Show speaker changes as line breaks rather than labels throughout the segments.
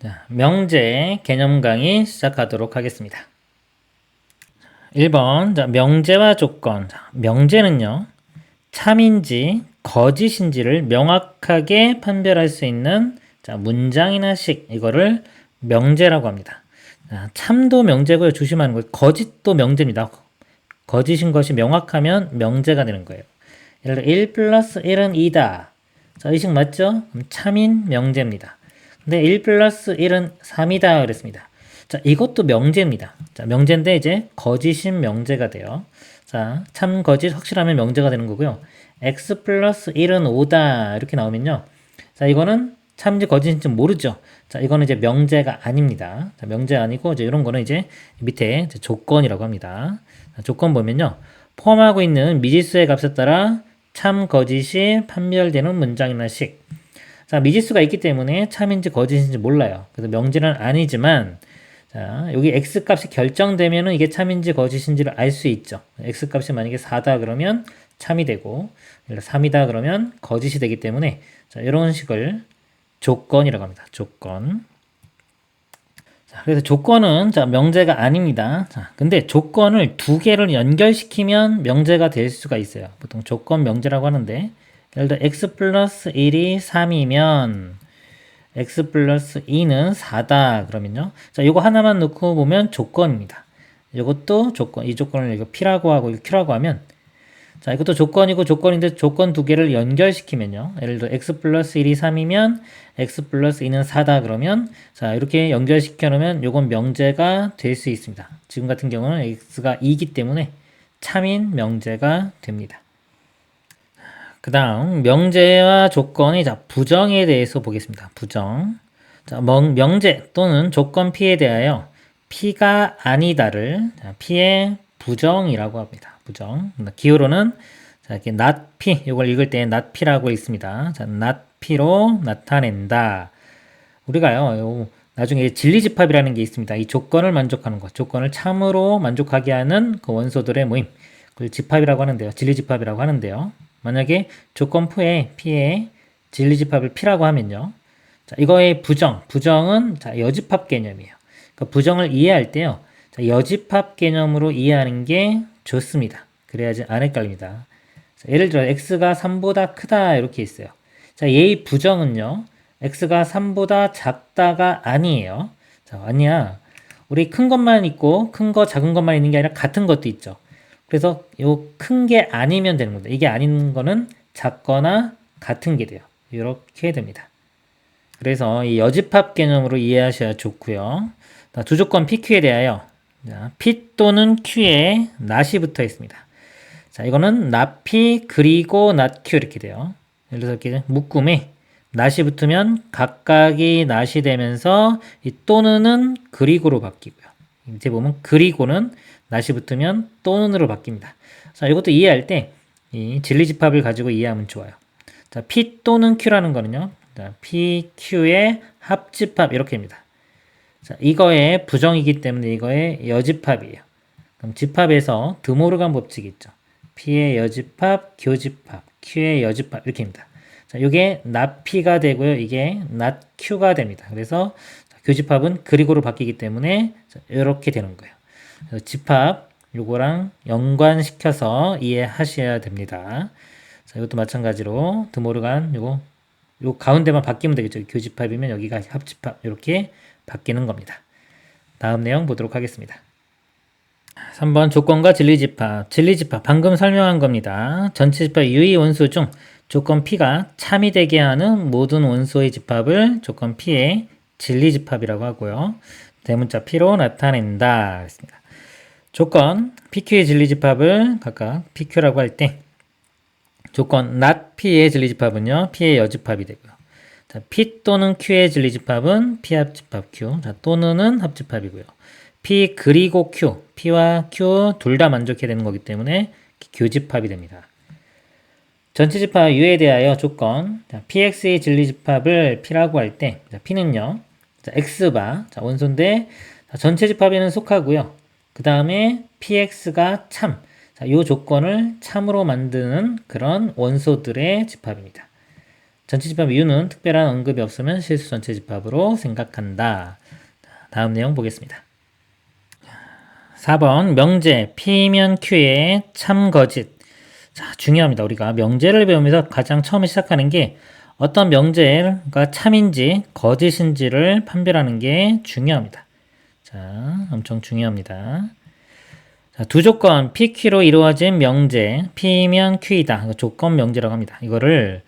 자, 명제 개념 강의 시작하도록 하겠습니다. 1번 자, 명제와 조건. 자, 명제는요. 참인지 거짓인지를 명확하게 판별할 수 있는 자, 문장이나 식 이거를 명제라고 합니다. 자, 참도 명제고요. 조심하는 거예요. 거짓도 명제입니다. 거짓인 것이 명확하면 명제가 되는 거예요. 예를 들어 1 플러스 1은 2다. 자, 의식 맞죠? 참인 명제입니다. 근데 1 플러스 1은 3이다 그랬습니다. 자, 이것도 명제입니다. 자, 명제인데 이제 거짓인 명제가 돼요. 자, 참 거짓 확실하면 명제가 되는 거고요. x 플러스 1은 5다 이렇게 나오면요. 자, 이거는 참인지 거짓인지 모르죠. 자, 이거는 이제 명제가 아닙니다. 자, 명제 아니고 이제 이런 거는 이제 밑에 이제 조건이라고 합니다. 자, 조건 보면요. 포함하고 있는 미지수의 값에 따라 참 거짓이 판별되는 문장이나 식. 자, 미지수가 있기 때문에 참인지 거짓인지 몰라요. 그래서 명제는 아니지만 자, 여기 x 값이 결정되면은 이게 참인지 거짓인지를 알 수 있죠. x 값이 만약에 4다 그러면 참이 되고 3이다 그러면 거짓이 되기 때문에 자, 이런 식을 조건이라고 합니다. 조건. 자, 그래서 조건은 자, 명제가 아닙니다. 자, 근데 조건을 두 개를 연결시키면 명제가 될 수가 있어요. 보통 조건 명제라고 하는데 예를 들어 x 플러스 1이 3이면 x 플러스 2는 4다 그러면요. 자, 이거 하나만 넣고 보면 조건입니다. 이것도 조건, 이 조건을 이거 P라고 하고 이거 Q라고 하면 자, 이것도 조건이고 조건인데 조건 두 개를 연결시키면요. 예를 들어 x 플러스 1이 3이면 x 플러스 2는 4다 그러면 자, 이렇게 연결시켜 놓으면 요건 명제가 될 수 있습니다. 지금 같은 경우는 x가 2이기 때문에 참인 명제가 됩니다. 그 다음 명제와 조건의 자, 부정에 대해서 보겠습니다. 부정. 자, 명제 또는 조건 P에 대하여 P가 아니다를 자, P의 부정이라고 합니다. 부정. 기호로는 자, 이렇게 P, 이걸 읽을 때 P라고 있습니다. 자, P로 나타낸다. 우리가요, 요, 나중에 진리집합이라는 게 있습니다. 이 조건을 만족하는 것, 조건을 참으로 만족하게 하는 그 원소들의 모임. 그걸 집합이라고 하는데요. 진리집합이라고 하는데요. 만약에 조건 P에 P에 진리집합을 P라고 하면요. 자, 이거의 부정, 부정은 자, 여집합 개념이에요. 그 부정을 이해할 때요. 자, 여집합 개념으로 이해하는 게 좋습니다. 그래야지 안 헷갈립니다. 자, 예를 들어 x가 3보다 크다 이렇게 있어요. 자, 얘의 부정은요. x가 3보다 작다가 아니에요. 자, 아니야. 우리 큰 것만 있고 큰 거 작은 것만 있는 게 아니라 같은 것도 있죠. 그래서 요 큰 게 아니면 되는 겁니다. 이게 아닌 거는 작거나 같은 게 돼요. 이렇게 됩니다. 그래서 이 여집합 개념으로 이해하셔야 좋고요. 두 조건 PQ에 대하여 자, P 또는 Q에 낫이 붙어 있습니다. 자, 이거는 낫P 그리고 낫Q 이렇게 돼요. 예를 들어서 이렇게 묶음에 낫이 붙으면 각각이 낫이 되면서 이 또는은 그리고로 바뀌고요. 이제 보면 그리고는 낫이 붙으면 또는으로 바뀝니다. 자, 이것도 이해할 때 이 진리집합을 가지고 이해하면 좋아요. 자, P 또는 Q라는 거는요. 자, P, Q의 합집합 이렇게입니다. 자, 이거의 부정이기 때문에 이거의 여집합이에요. 그럼 집합에서 드모르간 법칙이 있죠. P의 여집합, 교집합, Q의 여집합 이렇게입니다. 자, 이게 not P가 되고요. 이게 not Q가 됩니다. 그래서 교집합은 그리고로 바뀌기 때문에 이렇게 되는 거예요. 집합 요거랑 연관시켜서 이해하셔야 됩니다. 자, 이것도 마찬가지로 드모르간 요거 요 가운데만 바뀌면 되겠죠. 교집합이면 여기가 합집합 이렇게 바뀌는 겁니다. 다음 내용 보도록 하겠습니다. 3번 조건과 진리집합. 진리집합 방금 설명한 겁니다. 전체 집합 유의 원소 중 조건 P가 참이 되게 하는 모든 원소의 집합을 조건 P의 진리집합이라고 하고요. 대문자 P로 나타낸다. 그랬습니다. 조건 PQ의 진리집합을 각각 PQ라고 할 때 조건 not P의 진리집합은요. P의 여집합이 되고요. 자, P 또는 Q의 진리집합은 P 합집합 Q. 자, 또는은 합집합이고요. P 그리고 Q, P와 Q 둘 다 만족해야 되는 거기 때문에 교집합이 됩니다. 전체 집합 U에 대하여 조건 자, PX의 진리집합을 P라고 할 때 P는요. 자, X바 자, 원소인데 자, 전체 집합에는 속하고요. 그 다음에 PX가 참. 자, 이 조건을 참으로 만드는 그런 원소들의 집합입니다. 전체 집합 이유는 특별한 언급이 없으면 실수 전체 집합으로 생각한다. 자, 다음 내용 보겠습니다. 4번 명제 P면 Q의 참거짓 자 중요합니다. 우리가 명제를 배우면서 가장 처음에 시작하는 게 어떤 명제가 참인지 거짓인지를 판별하는 게 중요합니다. 자 엄청 중요합니다. 자, 두 조건 PQ로 이루어진 명제 P면 Q이다. 조건 명제라고 합니다. 이거를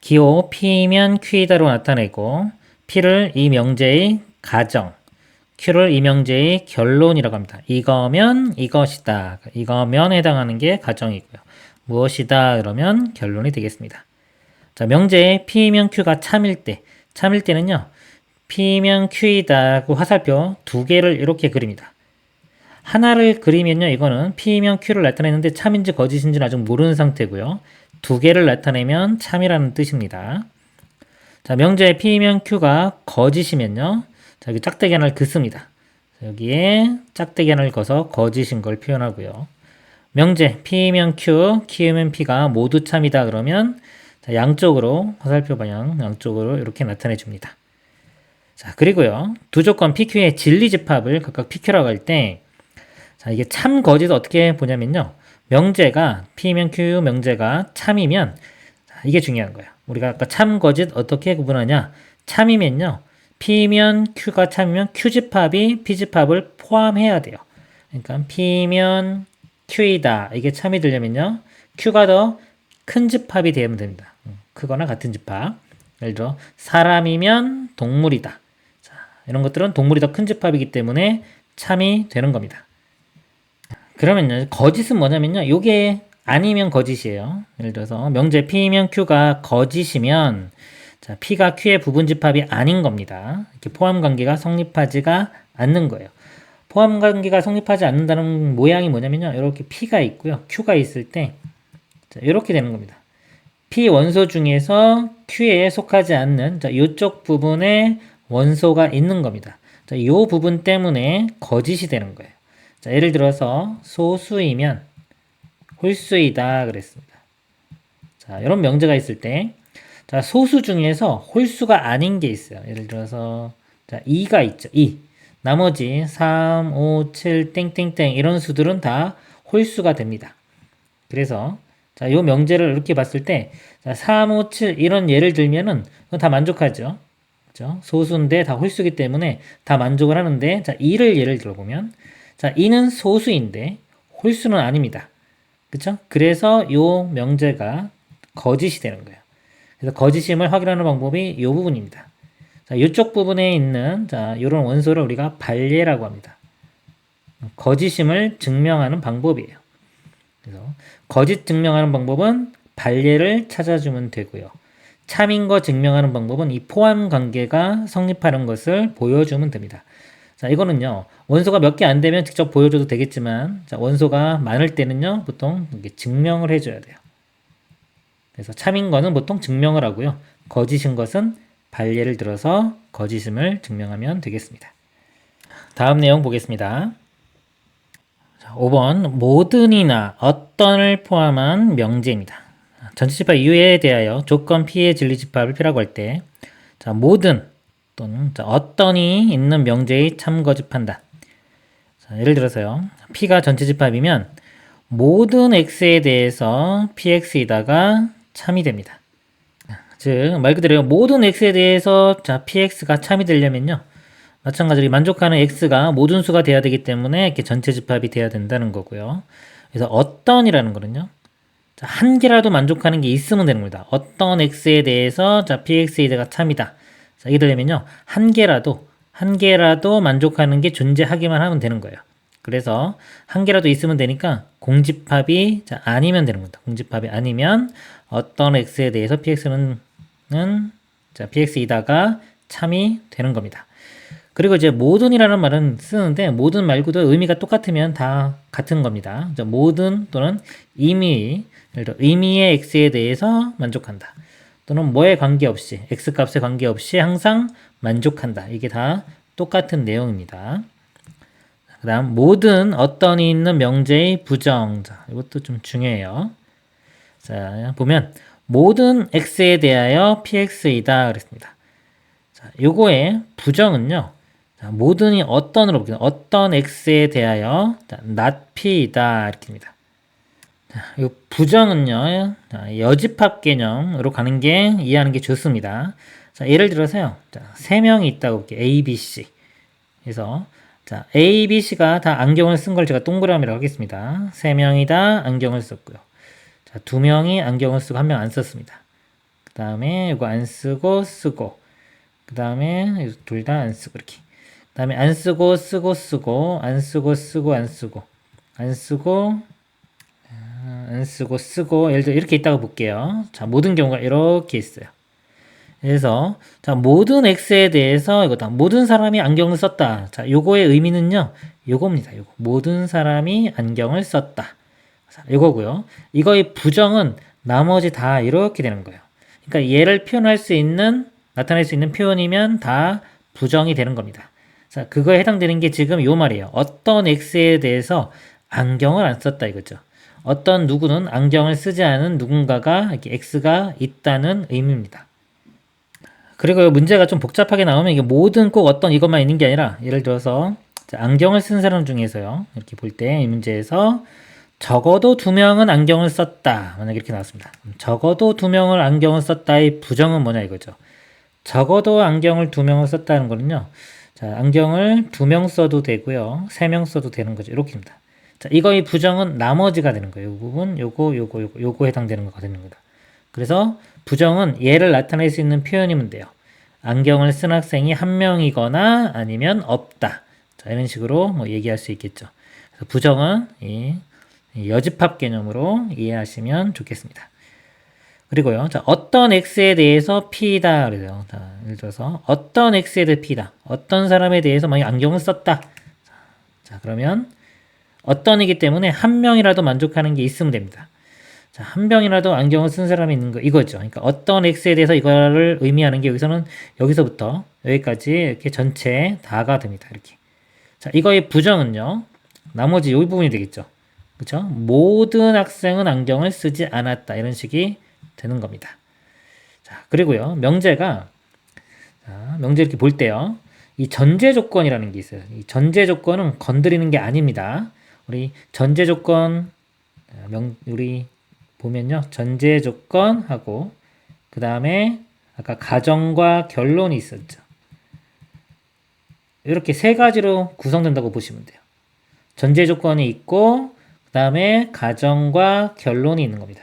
기호 P면 Q이다로 나타내고 P를 이 명제의 가정 Q를 이 명제의 결론이라고 합니다. 이거면 이것이다. 이거면 해당하는 게 가정이고요. 무엇이다 그러면 결론이 되겠습니다. 자, 명제에 P면 Q가 참일 때, 참일 때는요, P면 Q이다고 화살표 두 개를 이렇게 그립니다. 하나를 그리면요, 이거는 P면 Q를 나타내는데 참인지 거짓인지는 아직 모르는 상태고요. 두 개를 나타내면 참이라는 뜻입니다. 자, 명제에 P면 Q가 거짓이면요, 자, 여기 짝대기 하나를 긋습니다. 여기에 짝대기 하나를 거서 거짓인 걸 표현하고요. 명제 P면 Q, Q면 P가 모두 참이다 그러면 자, 양쪽으로 화살표 방향 양쪽으로 이렇게 나타내 줍니다. 자, 그리고요. 두 조건 PQ의 진리 집합을 각각 PQ라고 할 때 자, 이게 참 거짓 어떻게 보냐면요. 명제가 P면 Q 명제가 참이면 자, 이게 중요한 거예요. 우리가 아까 참 거짓 어떻게 구분하냐? 참이면요. P면 Q가 참이면 Q집합이 P집합을 포함해야 돼요. 그러니까 P면 Q이다. 이게 참이 되려면요. Q가 더 큰 집합이 되면 됩니다. 음, 크거나 같은 집합. 예를 들어 사람이면 동물이다. 자, 이런 것들은 동물이 더 큰 집합이기 때문에 참이 되는 겁니다. 그러면요. 거짓은 뭐냐면요. 요게 아니면 거짓이에요. 예를 들어서 명제 P면 Q가 거짓이면 자, P가 Q의 부분 집합이 아닌 겁니다. 이렇게 포함 관계가 성립하지가 않는 거예요. 포함 관계가 성립하지 않는다는 모양이 뭐냐면요. 이렇게 P가 있고요. Q가 있을 때 자, 이렇게 되는 겁니다. P 원소 중에서 Q에 속하지 않는 자, 이쪽 부분에 원소가 있는 겁니다. 자, 이 부분 때문에 거짓이 되는 거예요. 자, 예를 들어서 소수이면 홀수이다 그랬습니다. 자, 이런 명제가 있을 때 자, 소수 중에서 홀수가 아닌 게 있어요. 예를 들어서 자, 2가 있죠. 2. 나머지 3, 5, 7, 땡땡땡 이런 수들은 다 홀수가 됩니다. 그래서 자, 요 명제를 이렇게 봤을 때 자, 3, 5, 7 이런 예를 들면은 다 만족하죠. 그죠? 소수인데 다 홀수기 때문에 다 만족을 하는데 자, 2를 예를 들어보면 자, 2는 소수인데 홀수는 아닙니다. 그쵸? 그래서 요 명제가 거짓이 되는 거예요. 그래서 거짓임을 확인하는 방법이 이 부분입니다. 자, 이쪽 부분에 있는 자, 이런 원소를 우리가 반례라고 합니다. 거짓임을 증명하는 방법이에요. 그래서 거짓 증명하는 방법은 반례를 찾아주면 되고요. 참인 거 증명하는 방법은 이 포함 관계가 성립하는 것을 보여주면 됩니다. 자, 이거는요, 원소가 몇 개 안 되면 직접 보여줘도 되겠지만, 자, 원소가 많을 때는요, 보통 이렇게 증명을 해줘야 돼요. 그래서 참인 거는 보통 증명을 하고요. 거짓인 것은 반례를 들어서 거짓임을 증명하면 되겠습니다. 다음 내용 보겠습니다. 자, 5번 모든이나 어떤을 포함한 명제입니다. 전체 집합 이유에 대하여 조건 P의 진리 집합을 필요하고 할 때, 자, 모든 또는 자, 어떤이 있는 명제의 판단. 자, 예를 들어서요. P가 전체 집합이면 모든 X에 대해서 PX이다가 참이 됩니다. 즉, 말 그대로 모든 x에 대해서 자, px가 참이 되려면요. 마찬가지로 만족하는 x가 모든 수가 돼야 되기 때문에 이렇게 전체 집합이 돼야 된다는 거고요. 그래서 어떤이라는 거는요. 자, 한 개라도 만족하는 게 있으면 되는 겁니다. 어떤 x에 대해서 자, px가 참이다. 자, 이게 되려면요. 한 개라도 한 개라도 만족하는 게 존재하기만 하면 되는 거예요. 그래서 한 개라도 있으면 되니까 공집합이 자, 아니면 되는 겁니다. 공집합이 아니면 어떤 x에 대해서 px는 자, px이다가 참이 되는 겁니다. 그리고 이제 모든이라는 말은 쓰는데 모든 말고도 의미가 똑같으면 다 같은 겁니다. 모든 또는 이미 의미의 x에 대해서 만족한다. 또는 뭐에 관계없이 x 값에 관계없이 항상 만족한다. 이게 다 똑같은 내용입니다. 그 다음 모든 어떤이 있는 명제의 부정. 자, 이것도 좀 중요해요. 자, 보면 모든 x에 대하여 px이다 그랬습니다. 자, 요거의 부정은요. 자, 모든이 어떤으로 볼게요. 어떤 x에 대하여 자, not p이다 이렇게입니다. 자, 이 부정은요. 자, 여집합 개념으로 가는 게 이해하는 게 좋습니다. 자, 예를 들어서요. 자, 세 명이 있다고 볼게요. A, B, C. 그래서 자, A, B, C가 다 안경을 쓴 걸 제가 동그라미라고 하겠습니다. 세 명이 다 안경을 썼고요. 자, 두 명이 안경을 쓰고 한 명 안 썼습니다. 그 다음에 이거 안 쓰고 쓰고 그 다음에 둘 다 안 쓰고 이렇게 그 다음에 안 쓰고 쓰고 쓰고 안 쓰고 쓰고 안 쓰고 안 쓰고 아, 안 쓰고 쓰고 예를 들어 이렇게 있다고 볼게요. 자 모든 경우가 이렇게 있어요. 그래서 자 모든 x에 대해서 이거다 모든 사람이 안경을 썼다. 자 요거의 의미는요. 요겁니다. 요거 모든 사람이 안경을 썼다. 자, 요거고요. 이거의 부정은 나머지 다 이렇게 되는 거예요. 그러니까 얘를 표현할 수 있는 나타낼 수 있는 표현이면 다 부정이 되는 겁니다. 자, 그거에 해당되는 게 지금 요 말이에요. 어떤 x에 대해서 안경을 안 썼다 이거죠. 어떤 누구는 안경을 쓰지 않은 누군가가 이렇게 x가 있다는 의미입니다. 그리고 문제가 좀 복잡하게 나오면 이게 모든 꼭 어떤 이것만 있는 게 아니라 예를 들어서 안경을 쓴 사람 중에서요. 이렇게 볼 때 이 문제에서 적어도 두 명은 안경을 썼다. 만약 이렇게 나왔습니다. 적어도 두 명을 안경을 썼다의 부정은 뭐냐 이거죠. 적어도 안경을 두 명을 썼다는 거는요. 자, 안경을 두 명 써도 되고요. 세 명 써도 되는 거죠. 이렇게입니다. 자, 이거의 부정은 나머지가 되는 거예요. 이 부분, 요거, 요거, 요거, 요거 해당되는 거가 되는 겁니다. 그래서 부정은 얘를 나타낼 수 있는 표현이면 돼요. 안경을 쓴 학생이 한 명이거나 아니면 없다. 자, 이런 식으로 뭐 얘기할 수 있겠죠. 그래서 부정은 이 여집합 개념으로 이해하시면 좋겠습니다. 그리고요, 자, 어떤 x에 대해서 p다 그래요. 자, 예를 들어서 어떤 x에 대해 p다. 어떤 사람에 대해서 만약 안경을 썼다. 자, 그러면 어떤이기 때문에 한 명이라도 만족하는 게 있으면 됩니다. 자, 한 명이라도 안경을 쓴 사람이 있는 거 이거죠. 그러니까 어떤 x에 대해서 이거를 의미하는 게 여기서는 여기서부터 여기까지 이렇게 전체 다가 됩니다. 이렇게. 자, 이거의 부정은요. 나머지 이 부분이 되겠죠. 그렇죠? 모든 학생은 안경을 쓰지 않았다. 이런 식이 되는 겁니다. 자, 그리고요. 명제가 자, 명제 이렇게 볼 때요. 이 전제 조건이라는 게 있어요. 이 전제 조건은 건드리는 게 아닙니다. 우리 전제 조건 명 우리 보면요. 전제 조건하고 그다음에 아까 가정과 결론이 있었죠. 이렇게 세 가지로 구성된다고 보시면 돼요. 전제 조건이 있고 그 다음에 가정과 결론이 있는 겁니다.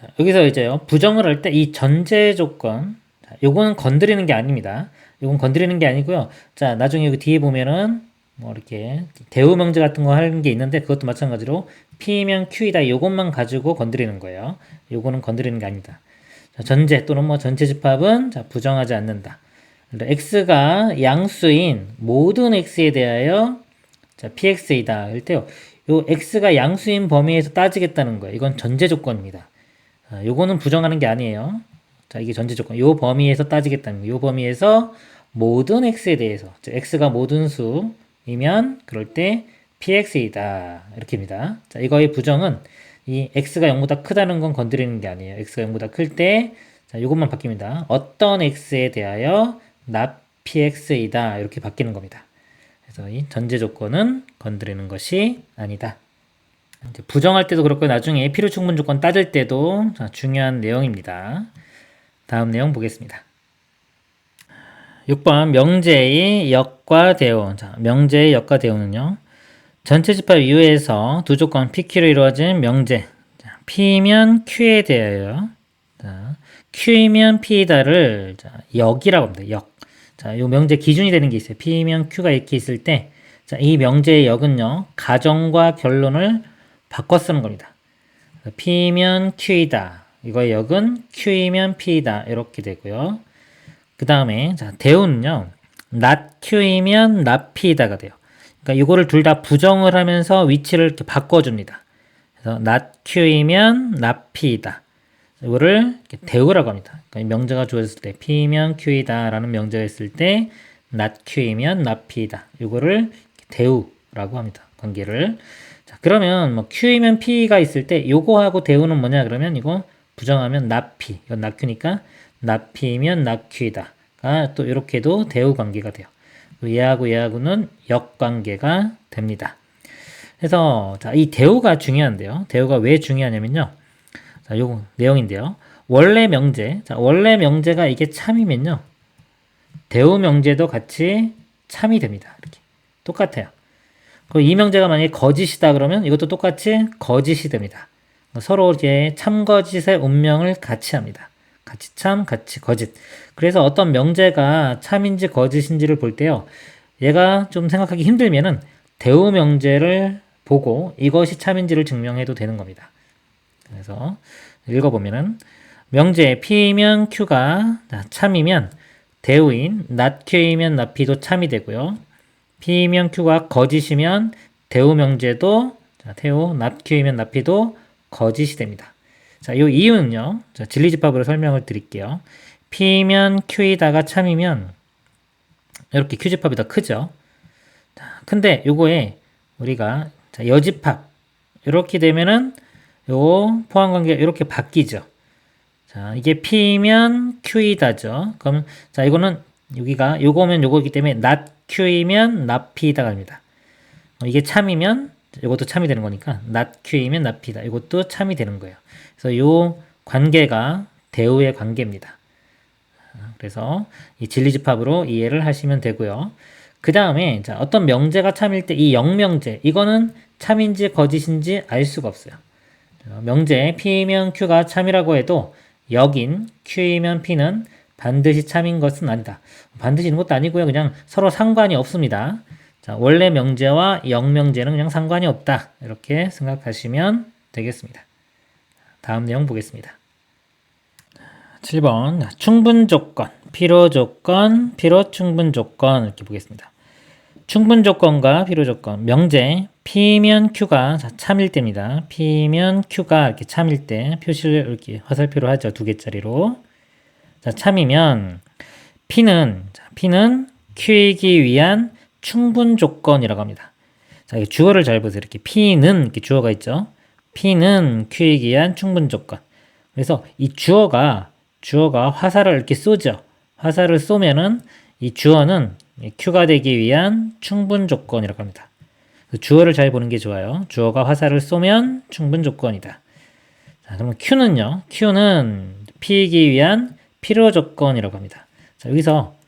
자, 여기서 이제요 부정을 할 때 이 전제 조건 자, 요거는 건드리는 게 아닙니다. 요건 건드리는 게 아니고요. 자 나중에 여기 뒤에 보면은 뭐 이렇게 대우 명제 같은 거 하는 게 있는데 그것도 마찬가지로 P면 Q이다 요것만 가지고 건드리는 거예요. 요거는 건드리는 게 아니다. 자, 전제 또는 뭐 전체 집합은 자, 부정하지 않는다. x가 양수인 모든 x에 대하여 자, px이다. 할 때요. 요 x가 양수인 범위에서 따지겠다는 거예요. 이건 전제 조건입니다. 아, 요거는 부정하는 게 아니에요. 자, 이게 전제 조건. 요 범위에서 따지겠다는 거예요. 요 범위에서 모든 x에 대해서, 즉 x가 모든 수이면 그럴 때 px이다. 이렇게입니다. 자, 이거의 부정은 이 x가 0보다 크다는 건 건드리는 게 아니에요. x가 0보다 클 때, 자, 이것만 바뀝니다. 어떤 x에 대하여 not px이다. 이렇게 바뀌는 겁니다. 그래서 이 전제 조건은 건드리는 것이 아니다. 부정할 때도 그렇고 나중에 필요 충분 조건 따질 때도 중요한 내용입니다. 다음 내용 보겠습니다. 6번 명제의 역과 대우. 자, 명제의 역과 대우는요. 전체 집합 이후에서 두 조건 PQ로 이루어진 명제. 자, P면 Q에 대하여 자, Q이면 P다를 자, 역이라고 합니다. 역. 자, 요 명제 기준이 되는 게 있어요. P면 Q가 이렇게 있을 때, 자, 이 명제의 역은요, 가정과 결론을 바꿔 쓰는 겁니다. P면 Q이다. 이거의 역은 Q이면 P이다. 이렇게 되고요. 그 다음에, 자, 대우는요, not Q이면 not P이다가 돼요. 그러니까 이거를 둘 다 부정을 하면서 위치를 이렇게 바꿔줍니다. 그래서 not Q이면 not P이다. 이거를 대우라고 합니다. 그러니까 명제가 주어졌을 때 P면 Q이다라는 명제가 있을 때 not Q이면 not P이다. 이거를 대우라고 합니다. 관계를. 자, 그러면 뭐 Q이면 P가 있을 때 요거하고 대우는 뭐냐 그러면 이거 부정하면 나피. 이건 낙큐니까 나피면 낙큐이다가 또 이렇게도 대우 관계가 돼요. 얘하고 얘하고는 역관계가 됩니다. 그래서 자, 이 대우가 중요한데요. 대우가 왜 중요하냐면요. 자, 요 내용인데요. 원래 명제. 자, 원래 명제가 이게 참이면요. 대우 명제도 같이 참이 됩니다. 이렇게. 똑같아요. 그이 명제가 만약에 거짓이다 그러면 이것도 똑같이 거짓이 됩니다. 서로 이제 참거짓의 운명을 같이 합니다. 같이 참, 같이 거짓. 그래서 어떤 명제가 참인지 거짓인지를 볼 때요. 얘가 좀 생각하기 힘들면은 대우 명제를 보고 이것이 참인지를 증명해도 되는 겁니다. 그래서 읽어보면은 명제 P면 Q가 참이면 대우인 not Q이면 not P도 참이 되고요. P면 Q가 거짓이면 대우 명제도 자, 태우 not Q이면 not P도 거짓이 됩니다. 자, 이 이유는요. 자, 진리집합으로 설명을 드릴게요. P면 Q이다가 참이면 이렇게 Q집합이 더 크죠. 자, 근데 요거에 우리가 자, 여집합 이렇게 되면은 요 포함 관계가 이렇게 바뀌죠. 자, 이게 P면 Q이다죠. 그러면 자, 이거는 여기가 요거면 요거기 때문에 not Q이면 not P이다 갑니다. 어, 이게 참이면 이것도 참이 되는 거니까 not Q이면 not P다. 이것도 참이 되는 거예요. 그래서 요 관계가 대우의 관계입니다. 그래서 이 진리집합으로 이해를 하시면 되고요. 그 다음에 자, 어떤 명제가 참일 때 이 영명제 이거는 참인지 거짓인지 알 수가 없어요. 명제 P이면 Q가 참이라고 해도 역인 Q이면 P는 반드시 참인 것은 아니다. 반드시 있는 것도 아니고요. 그냥 서로 상관이 없습니다. 자, 원래 명제와 영명제는 그냥 상관이 없다. 이렇게 생각하시면 되겠습니다. 다음 내용 보겠습니다. 7번 충분 조건, 필요 조건, 필요 충분 조건 이렇게 보겠습니다. 충분 조건과 필요 조건, 명제 P면 Q가 참일 때입니다. P면 Q가 이렇게 참일 때 표시를 이렇게 화살표로 하죠. 두 개짜리로. 자, 참이면 P는 자, P는 Q이기 위한 충분 조건이라고 합니다. 자, 주어를 잘 보세요. 이렇게 P는 이렇게 주어가 있죠. P는 Q이기 위한 충분 조건. 그래서 이 주어가 주어가 화살을 이렇게 쏘죠. 화살을 쏘면은 이 주어는 Q가 되기 위한 충분 조건이라고 합니다. 주어를 잘 보는 게 좋아요. 주어가 화살을 쏘면 충분 조건이다. 자, 그러면 Q는요. Q는 P이기 위한 필요 조건이라고 합니다. 자, 여기서 자,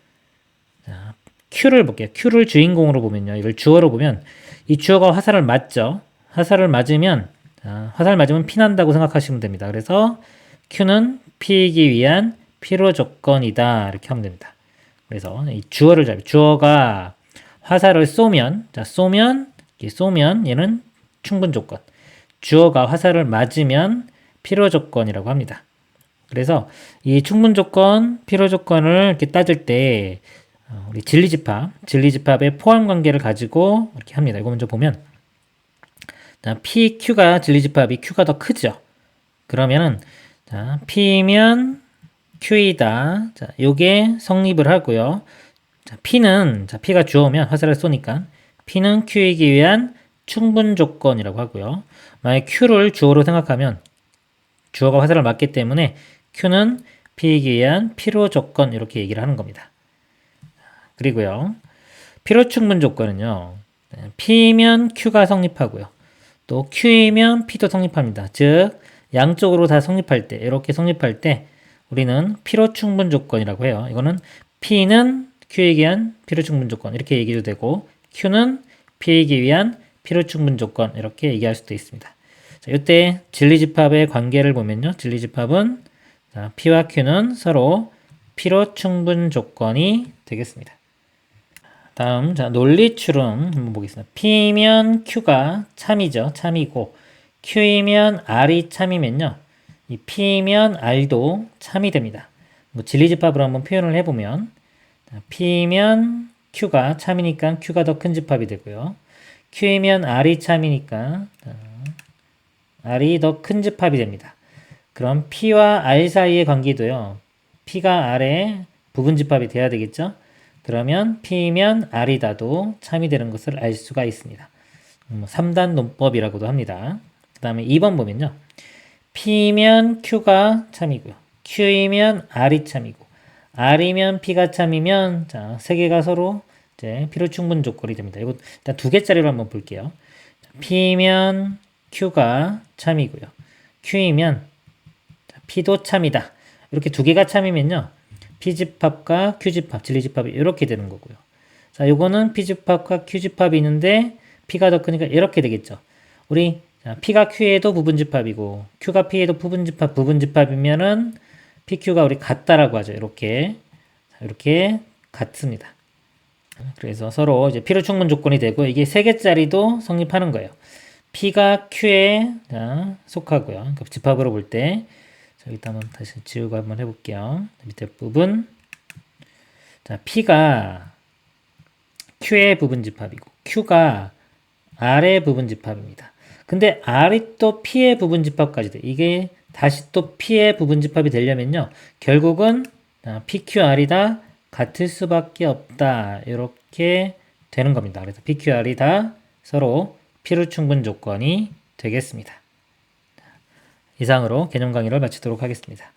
Q를 볼게요. Q를 주인공으로 보면요. 이걸 주어로 보면 이 주어가 화살을 맞죠. 화살을 맞으면 자, 화살 맞으면 피난다고 생각하시면 됩니다. 그래서 Q는 피이기 위한 필요 조건이다. 이렇게 하면 됩니다. 그래서 이 주어를 잡 주어가 화살을 쏘면 자, 쏘면 쏘면 얘는 충분 조건. 주어가 화살을 맞으면 필요 조건이라고 합니다. 그래서 이 충분 조건, 필요 조건을 이렇게 따질 때 어, 우리 진리집합, 진리집합의 포함 관계를 가지고 이렇게 합니다. 이거 먼저 보면 자, PQ가 진리집합이 Q가 더 크죠. 그러면은 자, P면 Q이다. 자, 요게 성립을 하고요. 자, P는 자, P가 주어면 화살을 쏘니까 P는 Q이기 위한 충분 조건이라고 하고요. 만약 Q를 주어로 생각하면 주어가 화살을 맞기 때문에 Q는 P이기 위한 필요 조건 이렇게 얘기를 하는 겁니다. 그리고요. 필요 충분 조건은요. P면 Q가 성립하고요. 또 Q이면 P도 성립합니다. 즉 양쪽으로 다 성립할 때 이렇게 성립할 때 우리는 필요 충분 조건이라고 해요. 이거는 P는 Q에 의한 필요 충분 조건 이렇게 얘기도 되고 Q는 P이기 위한 필요 충분 조건 이렇게 얘기할 수도 있습니다. 자, 이때 진리집합의 관계를 보면요. 진리집합은 자, P와 Q는 서로 필요 충분 조건이 되겠습니다. 다음 자 논리 추론 한번 보겠습니다. P면 Q가 참이죠. 참이고 Q이면 R이 참이면요. 이 P면 R도 참이 됩니다. 뭐 진리집합으로 한번 표현을 해보면 P면 Q가 참이니까 Q가 더 큰 집합이 되고요. Q이면 R이 참이니까 R이 더 큰 집합이 됩니다. 그럼 P와 R 사이의 관계도요. P가 R의 부분 집합이 돼야 되겠죠? 그러면 P면 R이다도 참이 되는 것을 알 수가 있습니다. 3단 음, 논법이라고도 합니다. 그 다음에 2번 보면요. P면 Q가 참이고요. Q이면 R이 참이고 R이면 P가 참이면 자, 세 개가 서로 이제 필요 충분 조건이 됩니다. 이거 일단 두 개짜리로 한번 볼게요. 자, P면 Q가 참이고요. Q이면 자, P도 참이다. 이렇게 두 개가 참이면요. P집합과 Q집합, 진리집합이 이렇게 되는 거고요. 자, 요거는 P집합과 Q집합이 있는데 P가 더 크니까 이렇게 되겠죠. 우리 자, P가 Q에도 부분집합이고 Q가 P에도 부분집합, 부분집합이면은 PQ가 우리 같다라고 하죠. 이렇게 자, 이렇게 같습니다. 그래서 서로 이제 필요 충분 조건이 되고 이게 세 개짜리도 성립하는 거예요. P가 Q에 자, 속하고요. 그러니까 집합으로 볼 때. 자, 일단 한번 다시 지우고 한번 해볼게요. 밑에 부분. 자, P가 Q의 부분 집합이고 Q가 R의 부분 집합입니다. 근데 R이 또 P의 부분 집합까지 돼. 이게 다시 또 P의 부분 집합이 되려면요. 결국은 아, PQR이 다 같을 수밖에 없다. 이렇게 되는 겁니다. 그래서 PQR이 다 서로 필요 충분 조건이 되겠습니다. 이상으로 개념 강의를 마치도록 하겠습니다.